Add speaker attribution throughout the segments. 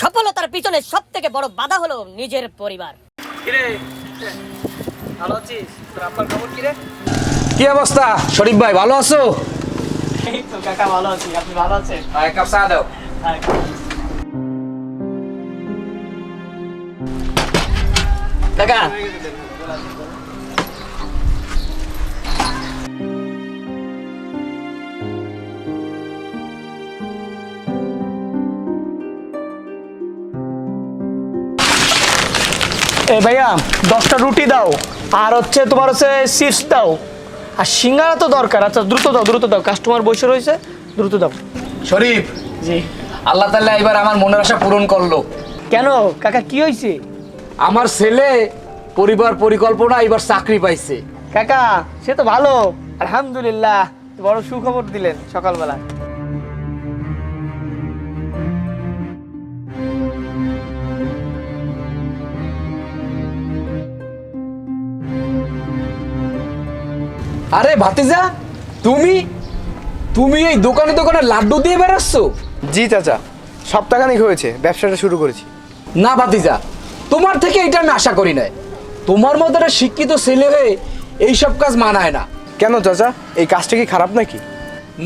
Speaker 1: সফলতার পিছনে সব থেকে বড় বাধা হলো নিজের পরিবার।
Speaker 2: কি অবস্থা? শরীফ ভাই ভালো আছো?
Speaker 3: কাকা ভালো আছি। আপনি ভালো আছেন?
Speaker 2: এক কাপ চা দাও।
Speaker 3: কাকা এ ভাইয়া দশটা রুটি দাও আর হচ্ছে তোমার হচ্ছে চিপস দাও। আর সিঙ্গারা তো দরকার আচ্ছা দ্রুত দাও দ্রুত দাও কাস্টমার বসে রয়েছে দ্রুত দাও।
Speaker 2: শরীফ
Speaker 3: জি।
Speaker 2: আল্লাহ তাআলা এবার আমার মনের আশা পূরণ করল।
Speaker 3: কেন? কাকা কি হয়েছে?
Speaker 2: আমার ছেলে পরিবার পরিকল্পনা এবার চাকরি পাইছে।
Speaker 3: কাকা সে তো ভালো। আলহামদুলিল্লাহ বড় সুখবর দিলেন সকালবেলা।
Speaker 2: আরে ভাতিজা তুমি? তুমি এই দোকানে দোকানে লাড্ডু দিয়ে বেড়াচ্ছ?
Speaker 4: জি চাচা সপ্তাহখানিক হয়েছে ব্যবসাটা শুরু করেছি।
Speaker 2: না ভাতিজা তোমার থেকে এটা আমি আশা করি নাই। তোমার মতো একটা শিক্ষিত ছেলে হয়ে এইসব কাজ মানায় না।
Speaker 4: কেন চাচা এই কাজটা কি খারাপ নাকি?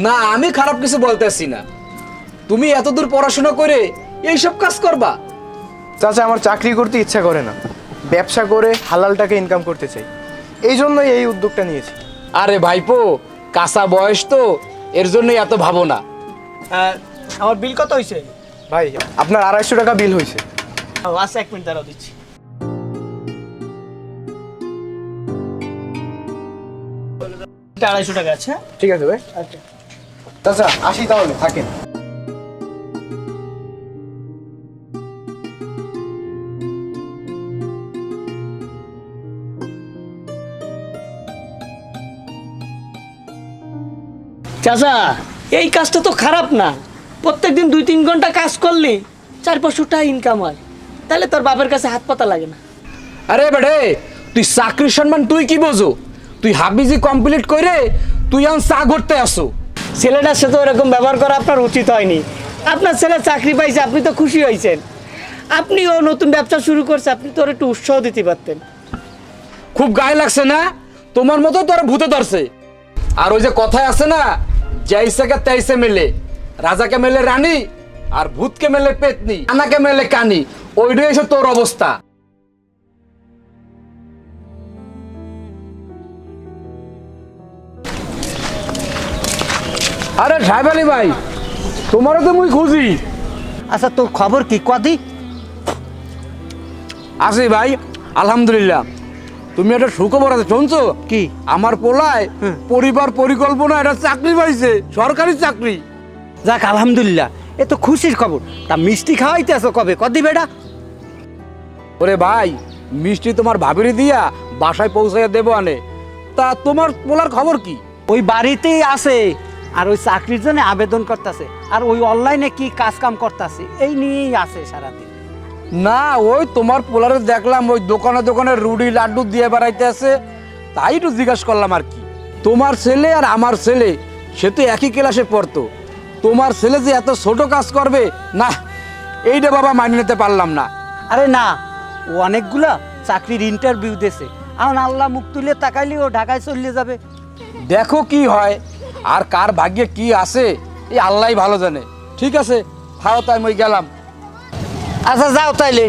Speaker 2: না আমি খারাপ কিছু বলতেছি না। তুমি এতদূর পড়াশোনা করে এইসব কাজ করবা?
Speaker 4: চাচা আমার চাকরি করতে ইচ্ছা করে না। ব্যবসা করে হালালটাকে ইনকাম করতে চাই। এই জন্যই এই উদ্যোগটা নিয়েছি।
Speaker 2: আরে ভাইপো কাঁচা বয়স তো এর জন্যই এত ভাবো না
Speaker 3: আমার বিল কত হয়েছে
Speaker 4: ভাই আপনার আড়াইশো টাকা বিল হয়েছে
Speaker 3: আচ্ছা এক মিনিট দাঁড়াও দিচ্ছি। আড়াইশো টাকা আছে হ্যাঁ?
Speaker 4: ঠিক আছে ভাই।
Speaker 3: আচ্ছা।
Speaker 4: আচ্ছা আসি তাহলে থাকেন।
Speaker 3: চাচা এই কাজটা তো খারাপ না। প্রত্যেক দিন দুই তিন ঘণ্টা কাজ করলে চার পাঁচশো টাকা ইনকাম হয়। তাহলে তোর বাপের কাছে হাত পাতা লাগে না।
Speaker 2: আরে বেড়ে তুই চাকরির সম্মান তুই কি বোঝো? তুই হাবিজি কমপ্লিট করে তুই এখন চা করতে আসো।
Speaker 3: ছেলেটার সাথে ওরকম ব্যবহার করা আপনার উচিত হয়নি। আপনার ছেলে চাকরি পাইছে আপনি তো খুশি হয়েছেন। আপনিও নতুন ব্যবসা শুরু করছে আপনি তো ওর একটু উৎসাহ দিতে পারতেন।
Speaker 2: খুব গায়ে লাগছে না? তোমার মতো তোর ভূতে ধরছে। আর ওই যে কথায় আছে না জৈসেকে তেইসে মেলে রাজাকে মেলে রানী আর ভূতকে মেলে পেতনি আনাকে মেলে কানি ওইটাই এসে তোর অবস্থা আরে সাহেব আলী ভাই তোমারও তো মুই খুঁজি
Speaker 5: আচ্ছা তোর খবর কি কদি
Speaker 2: আছি ভাই আলহামদুলিল্লাহ তুমি একটা সুখবর আছে শুনছো?
Speaker 5: কি?
Speaker 2: আমার পোলায় পরিবার পরিকল্পনা একটা চাকরি পাইছে সরকারি চাকরি।
Speaker 5: যাক আলহামদুলিল্লাহ এ তো খুশির খবর। তা মিষ্টি খাওয়াইতে আছো কবে কদি বেটা।
Speaker 2: ওরে ভাই মিষ্টি তোমার ভাবিরি দিয়া বাসায় পৌঁছাইয়া দেবো আনে। তা তোমার পোলার খবর কি?
Speaker 5: ওই বাড়িতেই আছে আর ওই চাকরির জন্য আবেদন করতেছে আর ওই অনলাইনে কি কাজ কাম করতেছে এই নিয়েই আছে সারাদিন।
Speaker 2: না ওই তোমার পোলারে দেখলাম ওই দোকানে দোকানে রুডি লাড্ডু দিয়ে বেড়াইতে আছে তাই একটু জিজ্ঞাসা করলাম আর কি। তোমার ছেলে আর আমার ছেলে সে তো একই ক্লাসে পড়তো। তোমার ছেলে যে এত ছোট কাজ করবে না এইটা বাবা মানিয়ে নিতে পারলাম না।
Speaker 5: আরে না ও অনেকগুলা চাকরির ইন্টারভিউ দিয়েছে এখন আল্লাহ মুখ তুলে তাকাইলে ও ঢাকায় চলে যাবে।
Speaker 2: দেখো কি হয় আর কার ভাগ্যে কি আছে এই আল্লাহ ভালো জানে। ঠিক আছে খাও তাই মই গেলাম।
Speaker 5: আচ্ছা যাও তাইলে।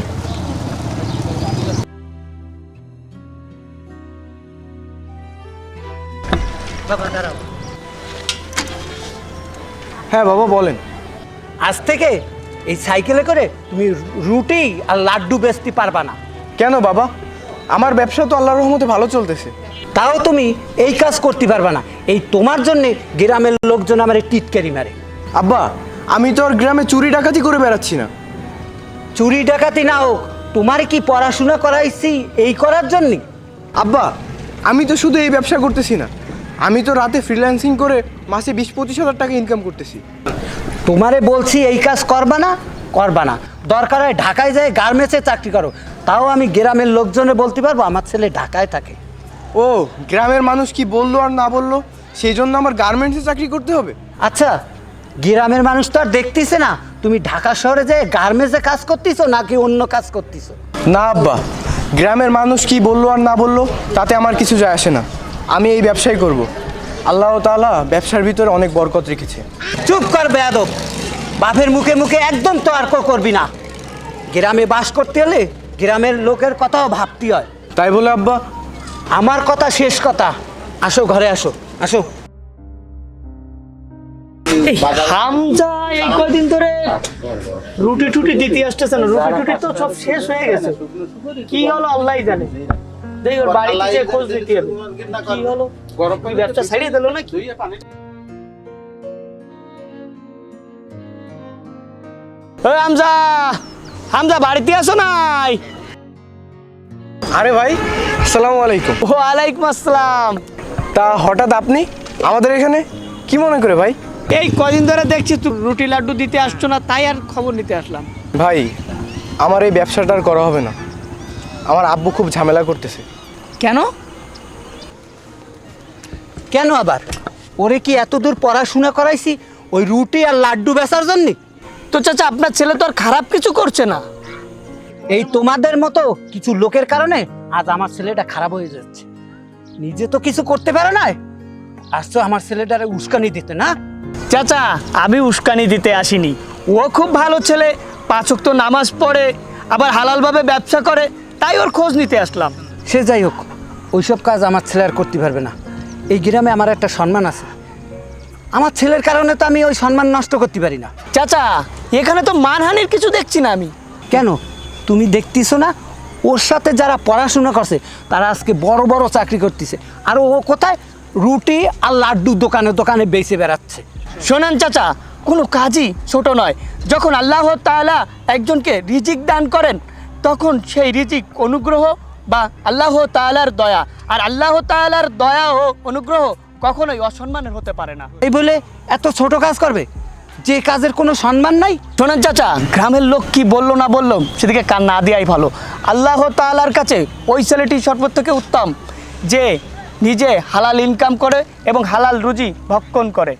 Speaker 4: হ্যাঁ বাবা বলেন।
Speaker 5: আজ থেকে এই সাইকেলে করে তুমি রুটি আর লাড্ডু বেচতে পারবা না।
Speaker 4: কেন বাবা? আমার ব্যবসা তো আল্লাহর রহমতে ভালো চলতেছে।
Speaker 5: তাও তুমি এই কাজ করতে পারবা না। এই তোমার জন্য গ্রামের লোকজন আমার টিটকারি মারে।
Speaker 4: আব্বা আমি তো আর গ্রামে চুরি ডাকাতি করে বেড়াচ্ছি না।
Speaker 5: চুরি ডাকাতি না হোক তোমার কি পড়াশোনা করাইছি এই করার জন্য?
Speaker 4: আব্বা আমি তো শুধু এই ব্যবসা করতেছি না। আমি তো রাতে ফ্রিল্যান্সিং করে মাসে বিশ পঁচিশ হাজার টাকা ইনকাম করতেছি।
Speaker 5: তোমারে বলছি এই কাজ করবা না করবা না। দরকার হয় ঢাকায় যায় গার্মেন্টসে চাকরি করো। তাও আমি গ্রামের লোকজনে বলতে পারব আমার ছেলে ঢাকায় থাকে।
Speaker 4: ও গ্রামের মানুষ কি বলল আর না বলল? সেই জন্য আমার গার্মেন্টসে চাকরি করতে হবে?
Speaker 5: আচ্ছা গ্রামের মানুষ তো আর দেখতেছে না। তুমি ঢাকা শহরে যে গার্মেন্টসে কাজ করতেছো নাকি অন্য কাজ করতেছো?
Speaker 4: না আব্বা গ্রামের মানুষ কি বলল আর না বলল তাতে আমার কিছু যায় আসে না। আমি এই ব্যবসাই করব। আল্লাহ তাআলা ব্যবসার ভিতরে অনেক বরকত রেখেছে।
Speaker 5: চুপ কর বেয়াদব। বাপের মুখে মুখে একদম তো তর্ক করবি না। গ্রামে বাস করতে হলে গ্রামের লোকের কথাও ভাবতে হয়।
Speaker 4: তাই বলে আব্বা
Speaker 5: আমার কথা শেষ কথা। আসো ঘরে আসো। আসো।
Speaker 3: হামজা এই কয়দিন ধরে রুটি টুটি দিতে আসতেছে না। রুটি টুটি তো সব শেষ হয়ে গেছে। কি হলো আল্লাহই জানে। ওর বাড়িতে যে খোঁজ দিতে হবে। কি হলো? ব্যবসা ছাড়িয়ে দিল নাকি? ওই হামজা হামজা বাড়িতে আসো নাই?
Speaker 4: আরে ভাই আসসালামু আলাইকুম।
Speaker 3: ও আলাইকুম আসসালাম।
Speaker 4: তা হঠাৎ আপনি আমাদের এখানে? কি মনে করে ভাই?
Speaker 3: এই কদিন ধরে দেখছি তুই রুটি লাড্ডু দিতে আসছো না তাই আর খবর নিতে আসলাম।
Speaker 4: ভাই আমার এই ব্যবসাটা আর করা হবে না। আমার আব্বু খুব ঝামেলা করতেছে।
Speaker 3: কেন?
Speaker 5: কেন আবার? ওরে কি এত দূর পড়াশোনা করাইছি ওই রুটি আর লাড্ডু বেচার জন্যে?
Speaker 3: তো চাচা আপনার ছেলে তো আর খারাপ কিছু করছে না।
Speaker 5: এই তোমাদের মতো কিছু লোকের কারণে আজ আমার ছেলেটা খারাপ হয়ে যাচ্ছে। নিজে তো কিছু করতে পারে না আসছো আমার ছেলেটারে উস্কানি দিতে না?
Speaker 3: চাচা আমি উস্কানি দিতে আসিনি। ও খুব ভালো ছেলে পাঁচক তো নামাজ পড়ে আবার হালালভাবে ব্যবসা করে তাই ওর খোঁজ নিতে আসলাম।
Speaker 5: সে যাই হোক ওইসব কাজ আমার ছেলে আর করতে পারবে না। এই গ্রামে আমার একটা সম্মান আছে। আমার ছেলের কারণে তো আমি ওই সম্মান নষ্ট করতে পারি না।
Speaker 3: চাচা এখানে তো মানহানির কিছু দেখছি না আমি।
Speaker 5: কেন? তুমি দেখতেছো না? ওর সাথে যারা পড়াশোনা করছে তারা আজকে বড় বড় চাকরি করতেছে। আর ও কোথায়? রুটি আর লাড্ডু দোকানে দোকানে বেঁচে বেড়াচ্ছে।
Speaker 3: শোনেন চাচা কোনো কাজই ছোট নয়। যখন আল্লাহ তাআলা একজনকে রিজিক দান করেন তখন সেই রিজিক অনুগ্রহ বা আল্লাহ তাআলার দয়া। আর আল্লাহ তাআলার দয়া ও অনুগ্রহ কখনোই অসম্মানের হতে পারে না।
Speaker 5: এই বলে এত ছোট কাজ করবে? যে কাজের কোনো সম্মান নাই?
Speaker 3: শোনেন চাচা গ্রামের লোক কি বলল না বলল সেদিকে কান না দেওয়াই ভালো। আল্লাহ তাআলার কাছে ওই ছেলেটি সর্বত থেকে উত্তম যে নিজে হালাল ইনকাম করে এবং হালাল রুজি ভক্ষণ করে।